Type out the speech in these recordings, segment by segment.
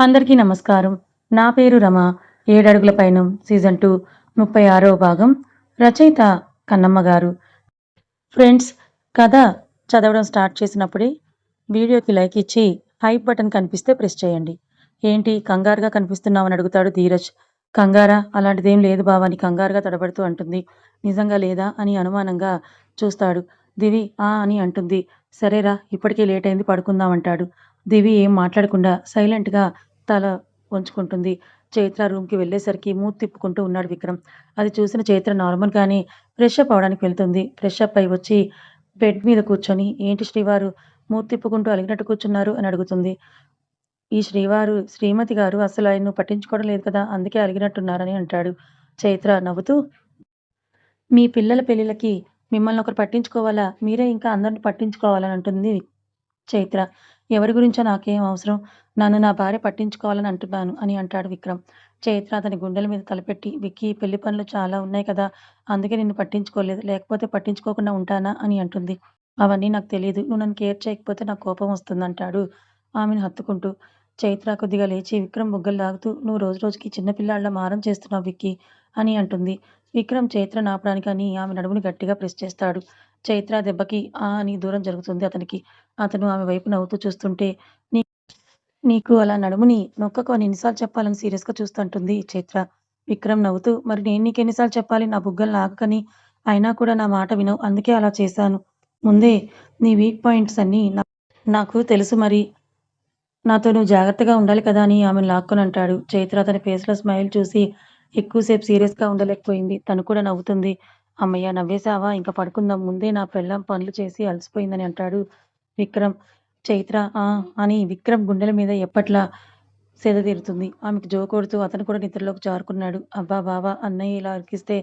అందరికీ నమస్కారం. నా పేరు రమ. ఏడడుగుల పైనం సీజన్ టూ ముప్పై ఆరవ భాగం రచయిత కన్నమ్మ గారు. ఫ్రెండ్స్ కథ చదవడం స్టార్ట్ చేసినప్పుడే వీడియోకి లైక్ ఇచ్చి హైప్ బటన్ కనిపిస్తే ప్రెస్ చేయండి. ఏంటి కంగారుగా కనిపిస్తున్నావని అడుగుతాడు ధీరజ్. కంగారా? అలాంటిదేం లేదు బావా అని కంగారుగా తడబడుతూ అంటుంది. నిజంగా లేదా అని అనుమానంగా చూస్తాడు. దివి ఆ అని అంటుంది. సరేరా ఇప్పటికే లేట్ అయింది పడుకుందాం అంటాడు. దివి ఏం మాట్లాడకుండా సైలెంట్గా తల వంచుకుంటుంది. చైత్ర రూమ్కి వెళ్ళేసరికి మూతి తిప్పుకుంటూ ఉన్నాడు విక్రమ్. అది చూసిన చైత్ర నార్మల్గానే ఫ్రెష్ అప్ అవడానికి వెళ్తుంది. ఫ్రెష్ అప్ అయి వచ్చి బెడ్ మీద కూర్చొని ఏంటి శ్రీవారు? మూతి తిప్పుకుంటూ అలిగినట్టు కూర్చున్నారు అని అడుగుతుంది. ఈ శ్రీవారు శ్రీమతి గారు అసలు ఆయన్ను పట్టించుకోవడం లేదు కదా అందుకే అలిగినట్టున్నారని అంటాడు చైత్ర నవ్వుతూ. మీ పిల్లల పెళ్ళిళ్ళకి మిమ్మల్ని ఒకరు పట్టించుకోవాలా? మీరే ఇంకా అందరిని పట్టించుకోవాలని అంటుంది చైత్ర. ఎవరి గురించో నాకేం అవసరం? నన్ను నా భార్య పట్టించుకోవాలని అంటున్నాను అని అంటాడు విక్రమ్. చైత్ర అతని గుండెల మీద తలపెట్టి విక్కీ పెళ్ళి పనులు చాలా ఉన్నాయి కదా అందుకే నిన్ను పట్టించుకోలేదు లేకపోతే పట్టించుకోకుండా ఉంటానా అని అంటుంది. అవన్నీ నాకు తెలియదు నువ్వు నన్ను కేర్ చేయకపోతే నాకు కోపం వస్తుందంటాడు ఆమెను హత్తుకుంటూ. చైత్ర కొద్దిగా లేచి విక్రమ్ బుగ్గలు లాగుతూ నువ్వు రోజు రోజుకి చిన్నపిల్లాళ్ళ మారం చేస్తున్నావు విక్కీ అని అంటుంది. విక్రమ్ చైత్ర నాపడానికి అని ఆమె నడుముని గట్టిగా ప్రెస్ చేస్తాడు. చైత్ర దెబ్బకి ఆ అని దూరం జరుగుతుంది అతనికి. అతను ఆమె వైపు నవ్వుతూ చూస్తుంటే నీ నీకు అలా నడుముని నొక్కకు అని ఎన్నిసార్లు చెప్పాలని సీరియస్గా చూస్తుంటుంది చైత్ర. విక్రమ్ నవ్వుతూ మరి నేను నీకు ఎన్నిసార్లు చెప్పాలి? నా బుగ్గలు లాగకని అయినా కూడా నా మాట వినవు. అందుకే అలా చేశాను. ముందే నీ వీక్ పాయింట్స్ అన్నీ నాకు తెలుసు మరి. నాతో నువ్వు జాగ్రత్తగా ఉండాలి కదా అని ఆమెను లాక్కొని అంటాడు. చైత్ర అతని ఫేస్లో స్మైల్ చూసి ఎక్కువసేపు సీరియస్గా ఉండలేకపోయింది. తను కూడా నవ్వుతుంది. అమ్మయ్య నవ్వేశావా? ఇంకా పడుకుందాం. ముందే నా పెళ్ళం పనులు చేసి అలసిపోయిందని అంటాడు విక్రమ్. చైత్ర ఆ అని విక్రమ్ గుండెల మీద ఎప్పట్లా సేద తీరుతుంది. ఆమెకు జో కొడుతూ అతను కూడా నిద్రలోకి జారుకున్నాడు. అబ్బా బావా అన్నయ్య ఇలా అరికిస్తే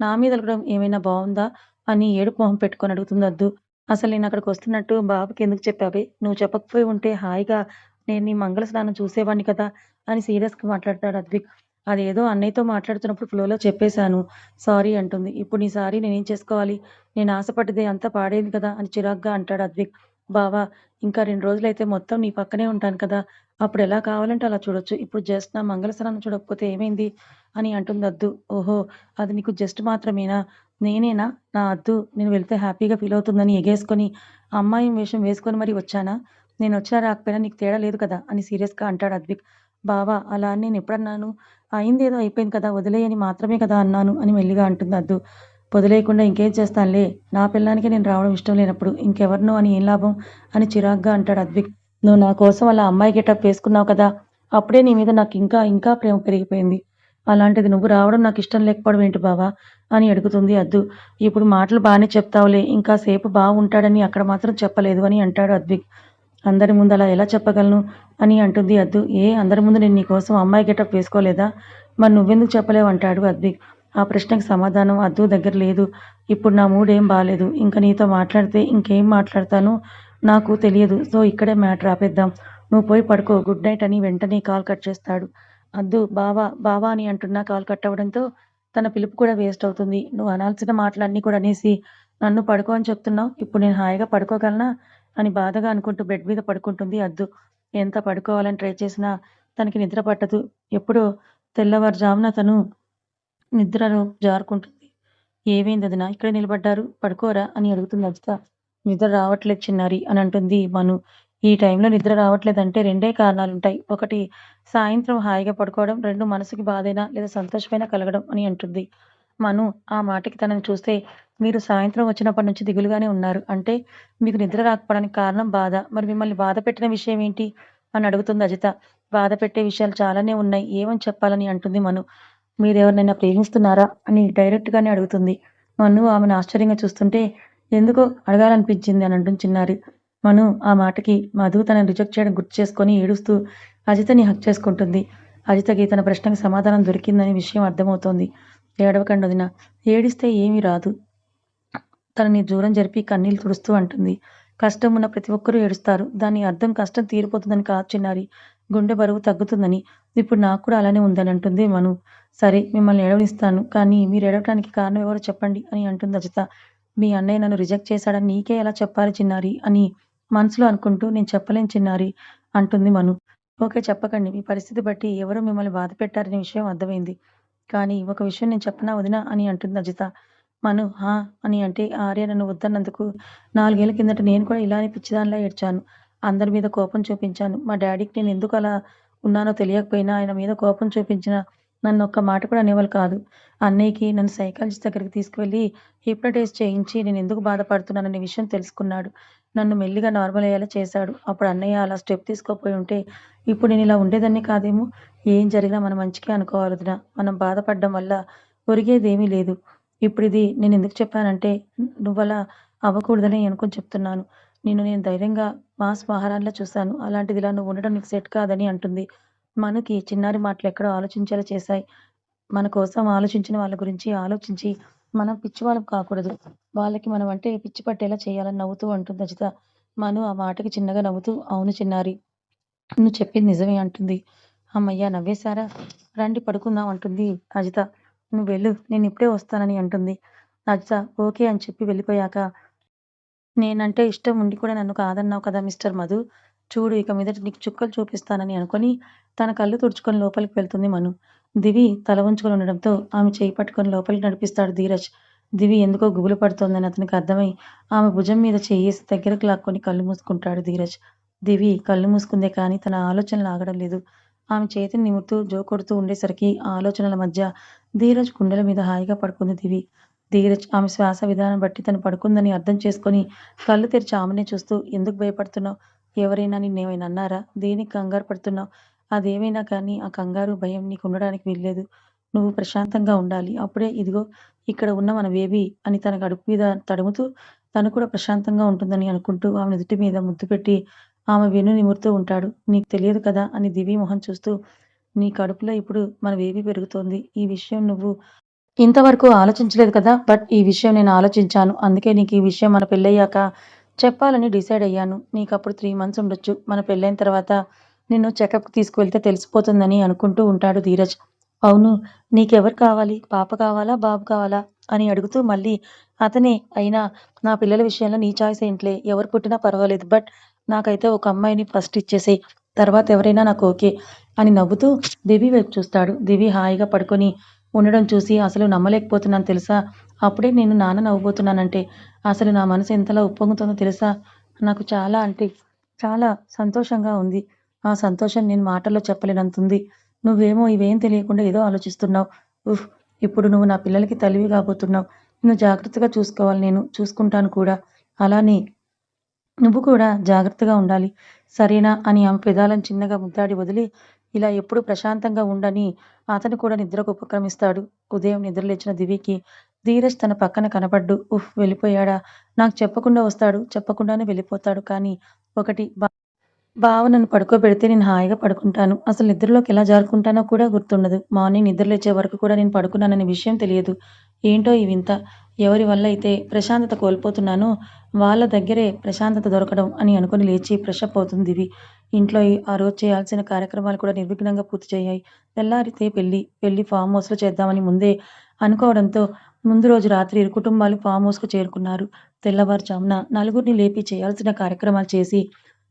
నా మీద అలకడం ఏమైనా బాగుందా అని ఏడుపు మొహం పెట్టుకొని అడుగుతుంది వద్దు అసలు నేను అక్కడికి వస్తున్నట్టు బాబుకి ఎందుకు చెప్పావే నువ్వు చెప్పకపోయి ఉంటే హాయిగా నేను నీ మంగళ స్నానం చూసేవాడిని కదా? అని సీరియస్గా మాట్లాడతాడు అద్విక్. అదేదో అన్నయ్యతో మాట్లాడుతున్నప్పుడు ఫ్లోలో చెప్పేశాను. సారీ అంటుంది. ఇప్పుడు నీ సారీ నేనేం చేసుకోవాలి? నేను ఆశపడ్డదే అంతా పాడేది కదా? అని చిరాగ్గా అంటాడు అద్విక్. బావా ఇంకా రెండు రోజులైతే మొత్తం నీ పక్కనే ఉంటాను కదా. అప్పుడు ఎలా కావాలంటే అలా చూడొచ్చు. ఇప్పుడు జస్ట్ నా మంగళ స్నానం చూడకపోతే ఏమైంది? అని అంటుంది అద్దు. ఓహో అది నీకు జస్ట్ మాత్రమేనా? నేనేనా? నా అద్దు నేను వెళ్తే హ్యాపీగా ఫీల్ అవుతుందని ఎగేసుకొని అమ్మాయి వేషం వేసుకొని మరి వచ్చానా? నేను వచ్చినా రాకపోయినా నీకు తేడా లేదు కదా అని సీరియస్గా అంటాడు అద్విక్. బావా అలా అని నేను ఎప్పుడన్నాను? అయింది ఏదో అయిపోయింది కదా వదిలేయని మాత్రమే కదా అన్నాను అని మెల్లిగా అంటుంది అద్దు. పొదిలేయకుండా ఇంకేం చేస్తానులే? నా పిల్లానికి నేను రావడం ఇష్టం లేనప్పుడు ఇంకెవరినో అని ఏం లాభం? అని చిరాగ్గా అంటాడు అద్విక్. నువ్వు నా కోసం అలా అమ్మాయి గెటప్ వేసుకున్నావు కదా అప్పుడే నీ మీద నాకు ఇంకా ఇంకా ప్రేమ పెరిగిపోయింది. అలాంటిది నువ్వు రావడం నాకు ఇష్టం లేకపోవడం ఏంటి బావా? అని అడుగుతుంది అద్దు. ఇప్పుడు మాటలు బాగానే చెప్తావులే ఇంకా సేపు బాగుంటాడని అక్కడ మాత్రం చెప్పలేదు అని అంటాడు అద్విక్. అందరి ముందు అలా ఎలా చెప్పగలను? అని అంటుంది అద్దు. ఏ అందరి ముందు నేను నీకోసం అమ్మాయి గెటప్ వేసుకోలేదా? మరి నువ్వెందుకు చెప్పలేవు అంటాడు అద్విక్. ఆ ప్రశ్నకి సమాధానం అద్దు దగ్గర లేదు. ఇప్పుడు నా మూడ్ ఏం బాగాలేదు ఇంకా నీతో మాట్లాడితే ఇంకేం మాట్లాడతానో నాకు తెలియదు. సో ఇక్కడే మ్యాటర్ ఆపేద్దాం. నువ్వు పోయి పడుకో. గుడ్ నైట్ అని వెంటనే కాల్ కట్ చేస్తాడు. అద్దు బావా బావా అని అంటున్నా కాల్ కట్ అవ్వడంతో తన పిలుపు కూడా వేస్ట్ అవుతుంది. నువ్వు అనాల్సిన మాటలన్నీ కూడా అనేసి నన్ను పడుకో అని చెప్తున్నావు. ఇప్పుడు నేను హాయిగా పడుకోగలనా అని బాధగా అనుకుంటూ బెడ్ మీద పడుకుంటుంది అద్దు. ఎంత పడుకోవాలని ట్రై చేసినా తనకి నిద్ర పట్టదు. ఎప్పుడో తెల్లవారుజామున తను నిద్రలో జారుకుంటుంది. ఏమైంది వదినా ఇక్కడ నిలబడ్డారు? పడుకోరా? అని అడుగుతుంది అజిత. నిద్ర రావట్లేదు చిన్నారి అని అంటుంది మను. ఈ టైంలో నిద్ర రావట్లేదంటే రెండే కారణాలు ఉంటాయి ఒకటి సాయంత్రం హాయిగా పడుకోవడం. రెండు మనసుకి బాధైనా లేదా సంతోషమైనా కలగడం అని అంటుంది మను. ఆ మాటకి తనని చూస్తే మీరు సాయంత్రం వచ్చినప్పటి నుంచి దిగులుగానే ఉన్నారు. అంటే మీకు నిద్ర రాకపోవడానికి కారణం బాధ. మరి మిమ్మల్ని బాధ పెట్టిన విషయం ఏంటి? అని అడుగుతుంది అజిత. బాధ పెట్టే విషయాలు చాలానే ఉన్నాయి. ఏమని చెప్పాలని అంటుంది మను. మీరెవరినైనా ప్రేమిస్తున్నారా అని డైరెక్ట్గానే అడుగుతుంది. మను ఆమెను ఆశ్చర్యంగా చూస్తుంటే ఎందుకో అడగాలనిపించింది అని అంటుంది చిన్నారి. మను ఆ మాటకి మధు తనని రిజెక్ట్ చేయడం గుర్తు చేసుకొని ఏడుస్తూ అజితని హక్ చేసుకుంటుంది. అజితకి తన ప్రశ్నకి సమాధానం దొరికిందని విషయం అర్థమవుతోంది. ఏడవకండి వదిన. ఏడిస్తే ఏమీ రాదు. తనని దూరం జరిపి కన్నీళ్ళు తుడుస్తూ అంటుంది. కష్టం ఉన్న ప్రతి ఒక్కరూ ఏడుస్తారు. దాని అర్థం కష్టం తీరిపోతుందని కాదు చిన్నారి. గుండె బరువు తగ్గుతుందని. ఇప్పుడు నాకు కూడా అలానే ఉందని అంటుంది మను సరే మిమ్మల్ని ఏడవనిస్తాను కానీ మీరు ఏడవటానికి కారణం ఎవరో చెప్పండి అని అంటుంది అజిత మీ అన్నయ్య నన్ను రిజెక్ట్ చేశాడని నీకే ఎలా చెప్పాలి చిన్నారి అని మనసులో అనుకుంటూ నేను చెప్పలేను చిన్నారి అంటుంది మను ఓకే చెప్పకండి. మీ పరిస్థితి బట్టి ఎవరో మిమ్మల్ని బాధ పెట్టారనే విషయం అర్థమైంది. కానీ ఒక విషయం నేను చెప్పనా వదినా అని అంటుంది అజిత. మను హా! అని అంటే ఆర్య నన్ను వద్దన్నందుకు నాలుగేళ్ళ కిందట నేను కూడా ఇలానే పిచ్చిదానిలా ఏడ్చాను. అందరి మీద కోపం చూపించాను. మా డాడీకి నేను ఎందుకు అలా ఉన్నానో తెలియకపోయినా ఆయన మీద కోపం చూపించిన నన్ను ఒక్క మాట కూడా అనేవాళ్ళు కాదు. అన్నయ్యకి నన్ను సైకాలజిస్ట్ దగ్గరికి తీసుకువెళ్ళి హిప్నటైజ్ చేయించి నేను ఎందుకు బాధపడుతున్నాననే విషయం తెలుసుకున్నాడు. నన్ను మెల్లిగా నార్మల్ అయ్యేలా చేశాడు. అప్పుడు అన్నయ్య అలా స్టెప్ తీసుకోపోయి ఉంటే ఇప్పుడు నేను ఇలా ఉండేదాన్ని కాదేమో! ఏం జరిగినా మనం మంచికే అనుకోవాలదునా మనం బాధపడడం వల్ల ఒరిగేదేమీ లేదు. ఇప్పుడిది నేనెందుకు చెప్పానంటే నువ్వలా అవ్వకూడదని అనుకుని చెప్తున్నాను. నిన్ను నేను ధైర్యంగా మాస్ మహారాణిలా చూశాను. అలాంటిది ఇలా నువ్వు ఉండడం నీకు సెట్ కాదని అంటుంది. మనకి చిన్నారి మాటలు ఎక్కడో ఆలోచించేలా చేశాయి. మన కోసం ఆలోచించిన వాళ్ళ గురించి ఆలోచించి మనం పిచ్చివాళ్ళం కాకూడదు. వాళ్ళకి మనం అంటే పిచ్చి పట్టేలా చేయాలని నవ్వుతూ అంటుంది అజిత. మను ఆ మాటకి చిన్నగా నవ్వుతూ అవును చిన్నారి. నువ్వు చెప్పింది నిజమే అంటుంది. అమ్మయ్యా నవ్వేశారా? రండి పడుకుందాం అంటుంది అజిత. నువ్వు వెళ్ళు నేను ఇప్పుడే వస్తానని అంటుంది. అజిత ఓకే అని చెప్పి వెళ్ళిపోయాక నేనంటే ఇష్టం ఉండి కూడా నన్ను కాదన్నావు కదా మిస్టర్ మధు. చూడు ఇక మీదట నీకు చుక్కలు చూపిస్తానని అనుకుని తన కళ్ళు తుడుచుకొని లోపలికి వెళ్తుంది మను. దివి తల వంచుకొని ఉండడంతో ఆమె చేయి పట్టుకొని లోపలికి నడిపిస్తాడు ధీరజ్. దివి ఎందుకో గుబులు పడుతోందని అతనికి అర్థమై ఆమె భుజం మీద చేయేసి దగ్గరకు లాక్కొని కళ్ళు మూసుకుంటాడు ధీరజ్. దివి కళ్ళు మూసుకుందే కానీ తన ఆలోచనలు ఆగడం లేదు. ఆమె చేతిని నిమురుతూ జో కొడుతూ ఉండేసరికి ఆ ఆలోచనల మధ్య ధీరజ్ గుండెల మీద హాయిగా పడుకుంది దివి. ధీరజ్ ఆమె శ్వాస విధానం బట్టి తను పడుకుందని అర్థం చేసుకొని కళ్ళు తెరిచి ఆమెనే చూస్తూ ఎందుకు భయపడుతున్నావు? ఎవరైనా నిన్నేమైనా అన్నారా? దేనికి కంగారు పడుతున్నావు? అదేమైనా కానీ ఆ కంగారు, భయం నీకు ఉండడానికి వీల్లేదు. నువ్వు ప్రశాంతంగా ఉండాలి. అప్పుడే ఇదిగో ఇక్కడ ఉన్న మన బేబీ అని తన కడుపు మీద తడుముతూ తను కూడా ప్రశాంతంగా ఉంటుందని అనుకుంటూ ఆమె నుదుటి మీద ముద్దు పెట్టి ఆమె వెన్ను నిమురుతూ ఉంటాడు. నీకు తెలియదు కదా అని దివి మొహం చూస్తూ నీ కడుపులో ఇప్పుడు మన బేబీ పెరుగుతోంది. ఈ విషయం నువ్వు ఇంతవరకు ఆలోచించలేదు కదా! బట్ ఈ విషయం నేను ఆలోచించాను. అందుకే నీకు ఈ విషయం మన పెళ్ళయ్యాక చెప్పాలని డిసైడ్ అయ్యాను. నీకు అప్పుడు త్రీ మంత్స్ ఉండొచ్చు. మన పెళ్ళైన తర్వాత నిన్ను చెకప్‌కి తీసుకువెళ్తే తెలిసిపోతుందని అనుకుంటూ ఉంటాడు ధీరజ్. అవును నీకెవరు కావాలి? పాప కావాలా? బాబు కావాలా? అని అడుగుతూ మళ్ళీ అతనే అయినా నా పిల్లల విషయంలో నీ చాయిస్ ఏంట్లే. ఎవరు పుట్టినా పర్వాలేదు. బట్ నాకైతే ఒక అమ్మాయిని ఫస్ట్ ఇచ్చేసే తర్వాత ఎవరైనా నాకు ఓకే. అని నవ్వుతూ దివి వైపు చూస్తాడు. దివి హాయిగా పడుకొని ఉండడం చూసి అసలు నమ్మలేకపోతున్నాను తెలుసా? అప్పుడే నేను నాన్న నవ్వబోతున్నానంటే అసలు నా మనసు ఎంతలా ఉప్పొంగుతుందో తెలుసా? నాకు చాలా అంటే చాలా సంతోషంగా ఉంది. ఆ సంతోషం నేను మాటల్లో చెప్పలేనంతుంది. నువ్వేమో ఇవేం తెలియకుండా ఏదో ఆలోచిస్తున్నావు. ఉఫ్! ఇప్పుడు నువ్వు నా పిల్లలకి తల్లివి కాబోతున్నావు. నిన్ను జాగ్రత్తగా చూసుకోవాలి నేను. చూసుకుంటాను కూడా. అలానే నువ్వు కూడా జాగ్రత్తగా ఉండాలి. సరేనా? అని ఆమె పెదాలను చిన్నగా ముద్దాడి వదిలి ఇలా ఎప్పుడూ ప్రశాంతంగా ఉండని అతను కూడా నిద్రకు ఉపక్రమిస్తాడు. ఉదయం నిద్రలేచిన దివికి ధీరజ్ తన పక్కన కనపడ్డు. ఉఫ్! వెళ్ళిపోయాడా? నాకు చెప్పకుండా వస్తాడు. చెప్పకుండానే వెళ్ళిపోతాడు. కానీ ఒకటి బా బావ నన్ను పడుకోబెడితే నేను హాయిగా పడుకుంటాను. అసలు నిద్రలోకి ఎలా జారుకుంటానో కూడా గుర్తుండదు. మార్నింగ్ నిద్రలేచే వరకు కూడా నేను పడుకున్నాననే విషయం తెలియదు. ఏంటో ఈ వింత. ఎవరి వల్ల అయితే ప్రశాంతత కోల్పోతున్నానో వాళ్ళ దగ్గరే ప్రశాంతత దొరకడం అని అనుకుని లేచి ఫ్రెషప్ అవుతుంది దివి. ఇంట్లో ఆ రోజు చేయాల్సిన కార్యక్రమాలు కూడా నిర్విఘ్నంగా పూర్తయ్యాయి. తెల్లారితే పెళ్ళి. పెళ్ళి ఫామ్ హౌస్‌లో చేద్దామని ముందే అనుకోవడంతో ముందు రోజు రాత్రి ఇరు కుటుంబాలు ఫామ్ హౌస్‌కు చేరుకున్నారు. తెల్లవారుజామున నలుగురిని లేపి చేయాల్సిన కార్యక్రమాలు చేసి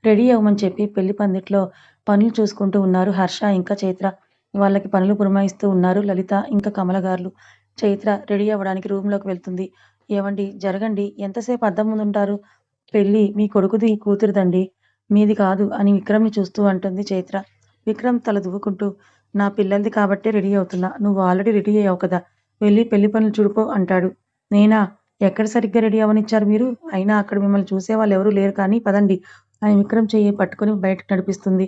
రెడీ అవ్వమని చెప్పి పెళ్ళి పందిట్లో పనులు చూసుకుంటూ ఉన్నారు హర్ష ఇంకా చైత్ర. వాళ్ళకి పనులు పురమాయిస్తూ ఉన్నారు లలిత ఇంకా కమలగార్లు. చైత్ర రెడీ అవ్వడానికి రూమ్‌లోకి వెళ్తుంది. ఏమండి జరగండి. ఎంతసేపు అద్దం ముందుంటారు? పెళ్ళి మీ కొడుకుది కూతురుదండి మీది కాదు అని విక్రమ్‌ని చూస్తూ అంటుంది చైత్ర. విక్రమ్ తల దువ్వుకుంటూ నా పిల్లలది కాబట్టే రెడీ అవుతున్నా. నువ్వు ఆల్రెడీ రెడీ అయ్యావు కదా! వెళ్ళి పెళ్ళి పనులు చూడుకో అంటాడు. నేనా? ఎక్కడ సరిగ్గా రెడీ అవ్వనిచ్చారు మీరు? అయినా అక్కడ మిమ్మల్ని చూసే వాళ్ళు ఎవరూ లేరు కానీ పదండి అని విక్రమ్ చెయ్యి పట్టుకొని బయటకు నడిపిస్తుంది.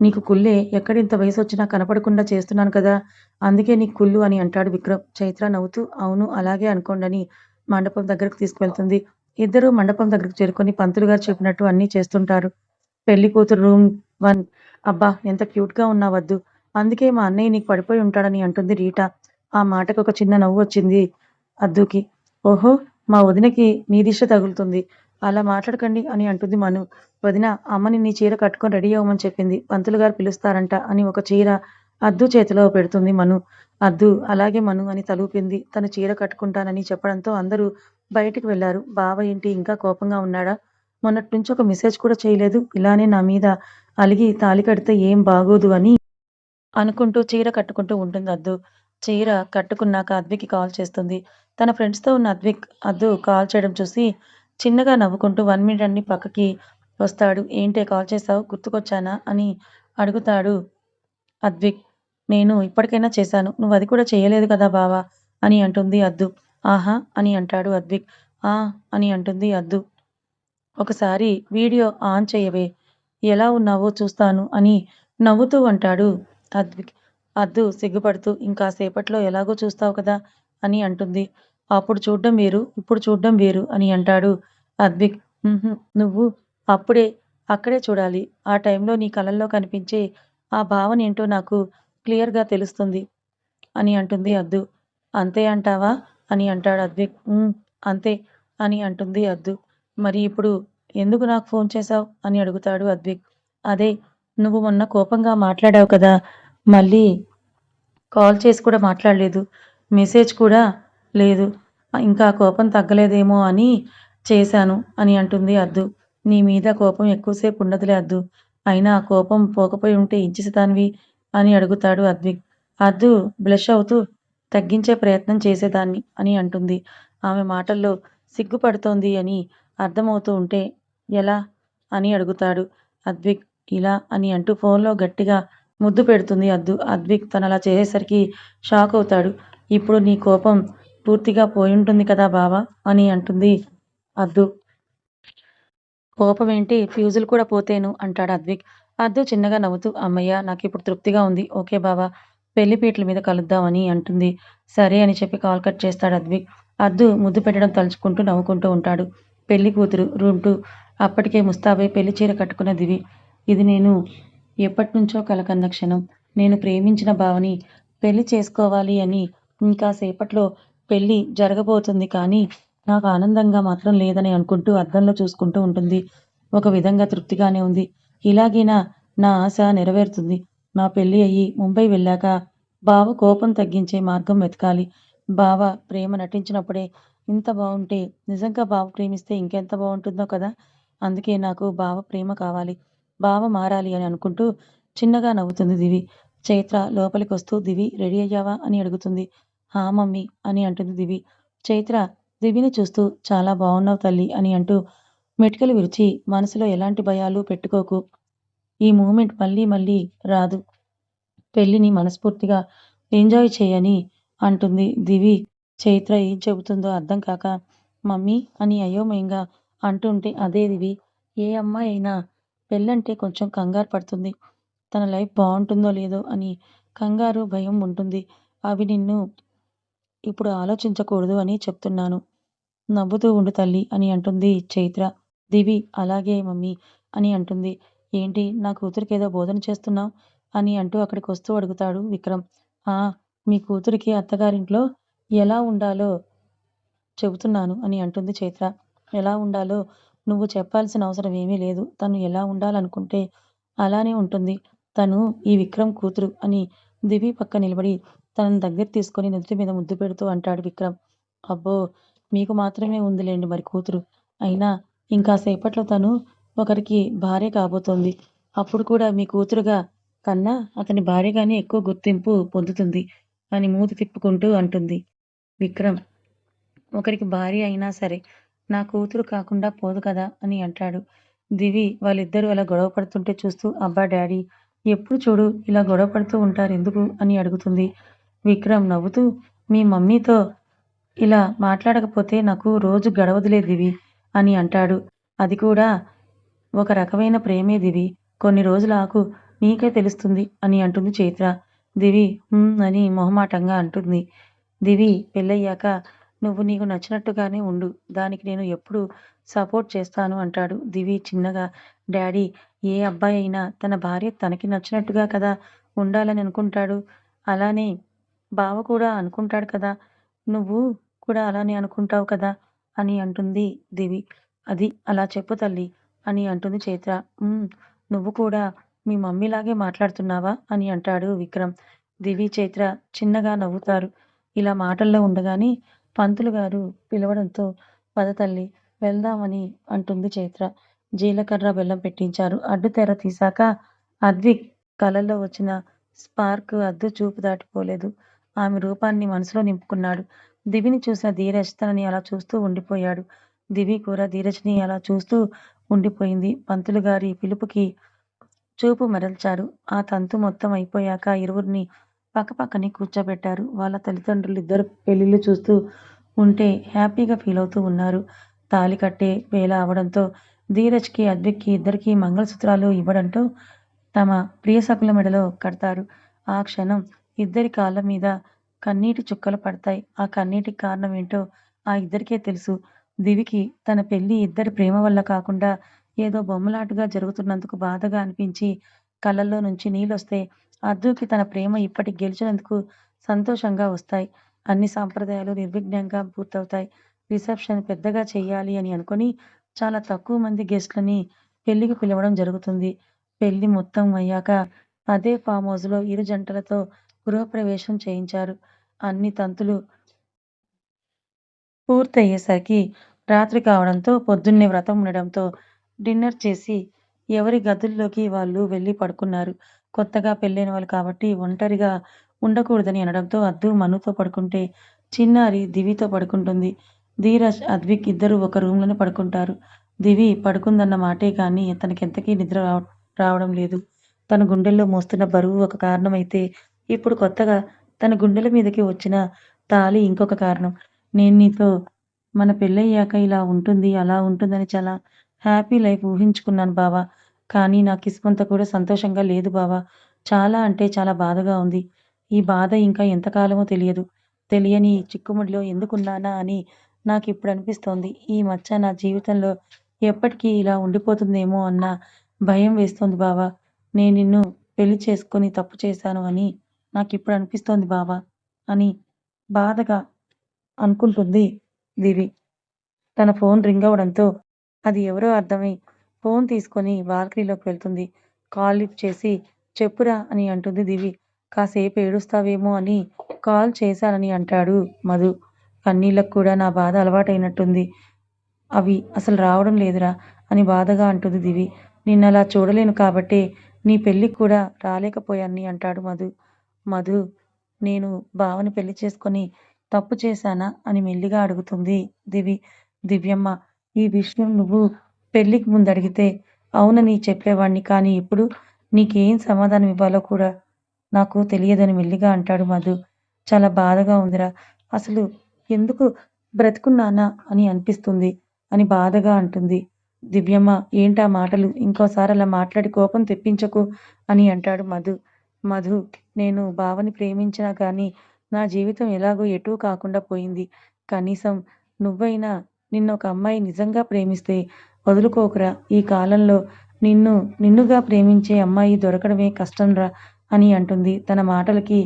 నీకు కుల్లే ఎక్కడ ఇంత వయసు వచ్చినా కనపడకుండా చేస్తున్నాను కదా! అందుకే నీకు కుళ్ళు అని అంటాడు విక్రమ్. చైత్ర నవ్వుతూ అవును అలాగే అనుకోండని మండపం దగ్గరకు తీసుకువెళ్తుంది. ఇద్దరూ మండపం దగ్గరకు చేరుకొని పంతులు గారు చెప్పినట్టు అన్నీ చేస్తుంటారు. పెళ్ళి కూతురు రూమ్ వన్ అబ్బా ఎంత క్యూట్‌గా ఉన్నావద్దు. అందుకే మా అన్నయ్య నీకు పడిపోయి ఉంటాడని అంటుంది రీటా. ఆ మాటకు ఒక చిన్న నవ్వు వచ్చింది అద్దుకి. ఓహో! మా వదినకి నీ దిశ తగులుతుంది. అలా మాట్లాడకండి అని అంటుంది మను. వదినా అమ్మని నీ చీర కట్టుకొని రెడీ అవ్వమని చెప్పింది. పంతులుగారు పిలుస్తారంట అని ఒక చీర అద్దు చేతిలో పెడుతుంది మను. అద్దు అలాగే మను అని తలూపింది. తను చీర కట్టుకుంటానని చెప్పడంతో అందరూ బయటికి వెళ్ళారు. బావ ఏంటి ఇంకా కోపంగా ఉన్నాడా? మొన్నట్నుంచి ఒక మెసేజ్ కూడా చేయలేదు. ఇలానే నా మీద అలిగి తాళి కడితే ఏం బాగోదు అని అనుకుంటూ చీర కట్టుకుంటూ ఉంటుంది అద్దు. చీర కట్టుకున్నాక అద్వికి కాల్ చేస్తుంది. తన ఫ్రెండ్స్తో ఉన్న అద్విక్ అద్దు కాల్ చేయడం చూసి చిన్నగా నవ్వుకుంటూ వన్ మినిట్ అన్ని పక్కకి వస్తాడు. ఏంటే కాల్ చేసావు? గుర్తుకొచ్చానా? అని అడుగుతాడు అద్విక్. నేను ఇప్పటికైనా చేశాను. నువ్వు అది కూడా చేయలేదు కదా బావా? అని అంటుంది అద్దు. ఆహా అని అంటాడు అద్విక్. ఆ అని అంటుంది అద్దు. ఒకసారి వీడియో ఆన్ చేయవే. ఎలా ఉన్నావో చూస్తాను అని నవ్వుతూ అంటాడు అద్విక్. అద్దు సిగ్గుపడుతూ ఇంకా సేపట్లో ఎలాగో చూస్తావు కదా అని అంటుంది. అప్పుడు చూడడం వేరు ఇప్పుడు చూడడం వేరు అని అంటాడు అద్విక్. నువ్వు అప్పుడే అక్కడే చూడాలి. ఆ టైంలో నీ కళల్లో కనిపించే ఆ భావన ఏంటో నాకు క్లియర్గా తెలుస్తుంది అని అంటుంది అద్దు. అంతే అంటావా? అని అంటాడు అద్విక్. అంతే అని అంటుంది అద్దు. మరి ఇప్పుడు ఎందుకు నాకు ఫోన్ చేశావు? అని అడుగుతాడు అద్విక్. అదే నువ్వు మొన్న కోపంగా మాట్లాడావు కదా మళ్ళీ కాల్ చేసి కూడా మాట్లాడలేదు. మెసేజ్ కూడా లేదు. ఇంకా కోపం తగ్గలేదేమో అని చేశాను అని అంటుంది అద్దు. నీ మీద కోపం ఎక్కువసేపు ఉండదులే అద్దు. అయినా కోపం పోకపోయి ఉంటే ఇంచిస్తానివి అని అడుగుతాడు అద్విక్. అద్దు బ్లష్ అవుతూ తగ్గించే ప్రయత్నం చేసేదాన్ని అని అంటుంది. ఆమె మాటల్లో సిగ్గుపడుతోంది అని అర్థమవుతూ ఉంటే ఎలా? అని అడుగుతాడు. అద్విక్ ఇలా అని అంటూ ఫోన్లో గట్టిగా ముద్దు పెడుతుంది అద్దు. అద్విక్ తను అలా చేసేసరికి షాక్ అవుతాడు. ఇప్పుడు నీ కోపం పూర్తిగా పోయింటుంది కదా బావా? అని అంటుంది అద్దు. కోపం ఏంటి ఫ్యూజులు కూడా పోతేను అంటాడు అద్విక్. అద్దు చిన్నగా నవ్వుతూ అమ్మయ్య నాకు ఇప్పుడు తృప్తిగా ఉంది. ఓకే బావా పెళ్ళి పీటల మీద కలుద్దామని అంటుంది. సరే అని చెప్పి కాల్ కట్ చేస్తాడు అద్విక్. అద్దు ముద్దు పెట్టడం తలుచుకుంటూ నవ్వుకుంటూ ఉంటాడు. పెళ్ళి కూతురు రూమ్ అప్పటికే ముస్తాబై పెళ్ళి చీర కట్టుకున్న దివి ఇది నేను ఎప్పటినుంచో కలకన్న క్షణం. నేను ప్రేమించిన భావని పెళ్ళి చేసుకోవాలి అని ఇంకా సేపట్లో పెళ్ళి జరగబోతుంది కానీ నాకు ఆనందంగా మాత్రం లేదని అనుకుంటూ అద్దంలో చూసుకుంటూ ఉంటుంది. ఒక విధంగా తృప్తిగానే ఉంది. ఇలాగైనా నా ఆశ నెరవేరుతుంది. నా పెళ్ళి అయ్యి ముంబై వెళ్ళాక బావ కోపం తగ్గించే మార్గం వెతకాలి. బావ ప్రేమ నటించినప్పుడే ఇంత బాగుంటే నిజంగా బావ ప్రేమిస్తే ఇంకెంత బాగుంటుందో కదా? అందుకే నాకు బావ ప్రేమ కావాలి. బావ మారాలి అని అనుకుంటూ చిన్నగా నవ్వుతుంది దివి. చైత్ర లోపలికి వస్తూ దివి రెడీ అయ్యావా? అని అడుగుతుంది. హా మమ్మీ అని అంటుంది దివి. చైత్ర దివిని చూస్తూ చాలా బాగున్నావు తల్లి అని అంటూ మెటికలు విరిచి మనసులో ఎలాంటి భయాలు పెట్టుకోకు. ఈ మూమెంట్ మళ్ళీ మళ్ళీ రాదు. పెళ్ళిని మనస్ఫూర్తిగా ఎంజాయ్ చేయని అంటుంది దివి. చైత్ర ఏం చెబుతుందో అర్థం కాక మమ్మీ అని అయోమయంగా అంటుంటే అదే దివి ఏ అమ్మాయి అయినా పెళ్ళంటే కొంచెం కంగారు పడుతుంది. తన లైఫ్ బాగుంటుందో లేదో అని కంగారు భయం ఉంటుంది. అవి నిన్ను ఇప్పుడు ఆలోచించకూడదు అని చెప్తున్నాను. నవ్వుతూ ఉండు తల్లి అని అంటుంది చైత్ర. దివి అలాగే మమ్మీ అని అంటుంది. ఏంటి నా కూతురికి ఏదో బోధన చేస్తున్నావు? అని అంటూ అక్కడికి వస్తూ అడుగుతాడు విక్రమ్. ఆ మీ కూతురికి అత్తగారింట్లో ఎలా ఉండాలో చెబుతున్నాను అని అంటుంది చైత్ర. ఎలా ఉండాలో నువ్వు చెప్పాల్సిన అవసరం ఏమీ లేదు. తను ఎలా ఉండాలనుకుంటే అలానే ఉంటుంది. తను ఈ విక్రమ్ కూతురు అని దివి పక్క నిలబడి తనని దగ్గర తీసుకొని నెత్తి మీద ముద్దు పెడుతూ అంటాడు విక్రమ్. అబ్బో మీకు మాత్రమే ఉందిలేండి మరి కూతురు. అయినా ఇంకా సేపట్లో తను ఒకరికి భార్య కాబోతోంది. అప్పుడు కూడా మీ కూతురుగా కన్నా అతని భార్యగానే ఎక్కువ గుర్తింపు పొందుతుంది అని మూతి తిప్పుకుంటూ అంటుంది. విక్రమ్ ఒకరికి భార్య అయినా సరే నా కూతురు కాకుండా పోదు కదా అని అంటాడు. దివి వాళ్ళిద్దరూ అలా గొడవ పడుతుంటే చూస్తూ అబ్బా డాడీ ఎప్పుడు చూడు ఇలా గొడవ పడుతూ ఉంటారు ఎందుకు అని అడుగుతుంది. విక్రమ్ నవ్వుతూ మీ మమ్మీతో ఇలా మాట్లాడకపోతే నాకు రోజు గడవదులే దివి అని అంటాడు. అది కూడా ఒక రకమైన ప్రేమే దివి. కొన్ని రోజులు ఆకు నీకే తెలుస్తుంది అని అంటుంది చైత్ర. దివి అని మొహమాటంగా అంటుంది. దివి పెళ్ళయ్యాక నువ్వు నీకు నచ్చినట్టుగానే ఉండు. దానికి నేను ఎప్పుడు సపోర్ట్ చేస్తాను అంటాడు దివి చిన్నగా. డాడీ ఏ అబ్బాయి అయినా తన భార్య తనకి నచ్చినట్టుగా కదా ఉండాలని అనుకుంటాడు? అలానే బావ కూడా అనుకుంటాడు కదా. నువ్వు కూడా అలానే అనుకుంటావు కదా అని అంటుంది దివి. అది అలా చెప్పు తల్లి అని అంటుంది చైత్ర. నువ్వు కూడా మీ మమ్మీలాగే మాట్లాడుతున్నావా అని అంటాడు విక్రమ్. దివి చైత్ర చిన్నగా నవ్వుతారు. ఇలా మాటల్లో ఉండగానే పంతులు గారు పిలవడంతో పద తల్లి వెళ్దామని అంటుంది చైత్ర. జీలకర్ర బెల్లం పెట్టించారు. అడ్డు తెర తీశాక అద్విక్ కలలో వచ్చిన స్పార్క్ అద్దు చూపు దాటిపోలేదు. ఆమె రూపాన్ని మనసులో నింపుకున్నాడు. దివిని చూసిన ధీరజ్ తనని అలా చూస్తూ ఉండిపోయాడు. దివి కూడా ధీరజ్ని అలా చూస్తూ ఉండిపోయింది. పంతులు గారి పిలుపుకి చూపు మరల్చారు. ఆ తంతు మొత్తం అయిపోయాక ఇరువురిని పక్కపక్కనే కూర్చోబెట్టారు. వాళ్ళ తల్లిదండ్రులు ఇద్దరు పెళ్ళిళ్ళు చూస్తూ ఉంటే హ్యాపీగా ఫీల్ అవుతూ ఉన్నారు. తాలి కట్టే వేళ అవడంతో ధీరజ్కి అద్విక్కి ఇద్దరికి మంగళసూత్రాలు ఇవ్వడంతో తమ ప్రియసకుల మెడలో కడతారు. ఆ క్షణం ఇద్దరి కాళ్ళ మీద కన్నీటి చుక్కలు పడతాయి. ఆ కన్నీటికి కారణం ఏంటో ఆ ఇద్దరికే తెలుసు. దివికి తన పెళ్ళి ఇద్దరి ప్రేమ వల్ల కాకుండా ఏదో బొమ్మలాటగా జరుగుతున్నందుకు బాధగా అనిపించి కళ్ళల్లో నుంచి నీళ్ళొస్తే అద్దుకి తన ప్రేమ ఇప్పటికి గెలిచినందుకు సంతోషంగా వస్తాయి. అన్ని సాంప్రదాయాలు నిర్విఘ్నంగా పూర్తవుతాయి. రిసెప్షన్ పెద్దగా చేయాలి అని అనుకొని చాలా తక్కువ మంది గెస్ట్లని పెళ్ళికి పిలవడం జరుగుతుంది. పెళ్ళి మొత్తం అయ్యాక అదే ఫామ్ హౌస్లో ఇరు జంటలతో గృహప్రవేశం చేయించారు. అన్ని తంతులు పూర్తయ్యేసరికి రాత్రి కావడంతో పొద్దున్నే వ్రతం ఉండడంతో డిన్నర్ చేసి ఎవరి గదుల్లోకి వాళ్ళు వెళ్ళి పడుకున్నారు. కొత్తగా పెళ్ళైన వాళ్ళు కాబట్టి ఒంటరిగా ఉండకూడదని అనడంతో అద్దు మనుతో పడుకుంటే చిన్నారి దివితో పడుకుంటుంది. ధీరజ్ అద్విక్ ఇద్దరు ఒక రూమ్లోనే పడుకుంటారు. దివి పడుకుందన్న మాటే కానీ తనకెంతకీ నిద్ర రావడం లేదు. తన గుండెల్లో మోస్తున్న బరువు ఒక కారణమైతే ఇప్పుడు కొత్తగా తన గుండెల మీదకి వచ్చిన తాళి ఇంకొక కారణం. నేను నీతో మన పెళ్ళయ్యాక ఇలా ఉంటుంది అలా ఉంటుందని చాలా హ్యాపీ లైఫ్ ఊహించుకున్నాను బావా. కానీ నా కిస్మంత కూడా సంతోషంగా లేదు బావా. చాలా అంటే చాలా బాధగా ఉంది. ఈ బాధ ఇంకా ఎంతకాలమో తెలియదు. తెలియని చిక్కుముడిలో ఎందుకున్నానా అని నాకు ఇప్పుడు అనిపిస్తోంది ఈ మచ్చ నా జీవితంలో ఎప్పటికీ ఇలా ఉండిపోతుందేమో అన్న భయం వేస్తోంది బావా. నేను నిన్ను పెళ్ళి చేసుకొని తప్పు చేశాను అని నాకు ఇప్పుడు అనిపిస్తోంది బావా అని బాధగా అనుకుంటుంది దివి. తన ఫోన్ రింగ్ అవడంతో అది ఎవరో అర్థమై ఫోన్ తీసుకొని బాల్కనీలోకి వెళ్తుంది. కాల్ లిఫ్ట్ చేసి చెప్పురా అని అంటుంది దివి. కాసేపు ఏడుస్తావేమో అని కాల్ చేశానని అంటాడు మధు. కన్నీళ్ళకు కూడా నా బాధ అలవాటైనట్టుంది. అవి అసలు రావడం లేదురా అని బాధగా అంటుంది దివి. నిన్నలా చూడలేను కాబట్టే నీ పెళ్ళికి కూడా రాలేకపోయాన్ని అంటాడు మధు. మధు నేను బావని పెళ్ళి చేసుకొని తప్పు చేశానా అని మెల్లిగా అడుగుతుంది దివి. దివ్యమ్మ ఈ విషయం నువ్వు పెళ్ళికి ముందు అడిగితే అవునని చెప్పేవాణ్ణి కానీ ఇప్పుడు నీకేం సమాధానం ఇవ్వాలో కూడా నాకు తెలియదని మెల్లిగా అంటాడు మధు. చాలా బాధగా ఉందిరా. అసలు ఎందుకు బ్రతుకున్నానా అని అనిపిస్తుంది అని బాధగా అంటుంది. దివ్యమ్మ ఏంటా మాటలు? ఇంకోసారి అలా మాట్లాడి కోపం తెప్పించకు అని అంటాడు మధు. మధు నేను బావని ప్రేమించినా కానీ నా జీవితం ఎలాగో ఎటూ కాకుండా పోయింది. కనీసం నువ్వైనా నిన్న ఒక అమ్మాయి నిజంగా ప్రేమిస్తే వదులుకోకురా. ఈ కాలంలో నిన్ను నిన్నుగా ప్రేమించే అమ్మాయి దొరకడమే కష్టంరా అని అంటుంది. తన మాటలకి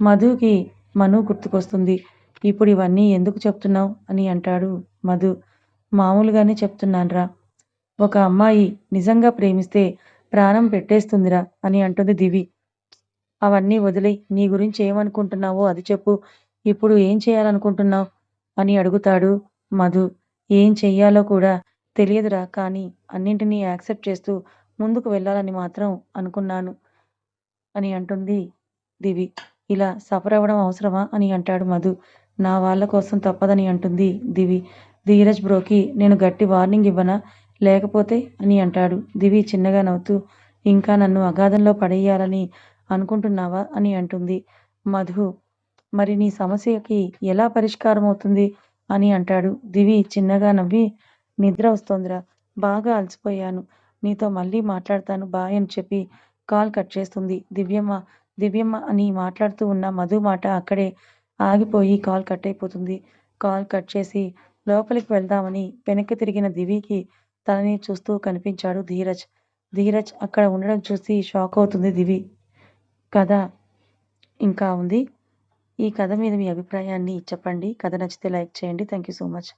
మధుకి మను గుర్తుకొస్తుంది. ఇప్పుడు ఇవన్నీ ఎందుకు చెప్తున్నావు అని అంటాడు మధు. మామూలుగానే చెప్తున్నాన్రా. ఒక అమ్మాయి నిజంగా ప్రేమిస్తే ప్రాణం పెట్టేస్తుందిరా అని అంటుంది దివి. అవన్నీ వదిలే నీ గురించి ఏమనుకుంటున్నావో అది చెప్పు. ఇప్పుడు ఏం చేయాలనుకుంటున్నావు అని అడుగుతాడు మధు. ఏం చెయ్యాలో కూడా తెలియదురా కానీ అన్నింటినీ యాక్సెప్ట్ చేస్తూ ముందుకు వెళ్ళాలని మాత్రం అనుకున్నాను అని అంటుంది దివి. ఇలా సఫర్ అవ్వడం అవసరమా అని అంటాడు మధు. నా వాళ్ళ కోసం తప్పదని అంటుంది దివి. ధీరజ్ బ్రోకి నేను గట్టి వార్నింగ్ ఇవ్వనా? లేకపోతే? అని అంటాడు. దివి చిన్నగా నవ్వుతూ ఇంకా నన్ను అగాధంలో పడేయాలని అనుకుంటున్నావా? అని అంటుంది మధు. మరి నీ సమస్యకి ఎలా పరిష్కారం అవుతుంది అని అంటాడు దివి చిన్నగా నవ్వి నిద్ర వస్తోందిరా. బాగా అలసిపోయాను. నీతో మళ్ళీ మాట్లాడతాను బాయ్ అని చెప్పి కాల్ కట్ చేస్తుంది. దివ్యమ్మ దివ్యమ్మ అని మాట్లాడుతూ ఉన్న మధు మాట అక్కడే ఆగిపోయి కాల్ కట్ అయిపోతుంది. కాల్ కట్ చేసి లోపలికి వెళ్దామని వెనక్కి తిరిగిన దివికి తనని చూస్తూ కనిపించాడు ధీరజ్. ధీరజ్ అక్కడ ఉండడం చూసి షాక్ అవుతుంది దివి కథ ఇంకా ఉంది? ఈ కథ మీద మీ అభిప్రాయాన్ని చెప్పండి. కథ నచ్చితే లైక్ చేయండి. Thank you so much.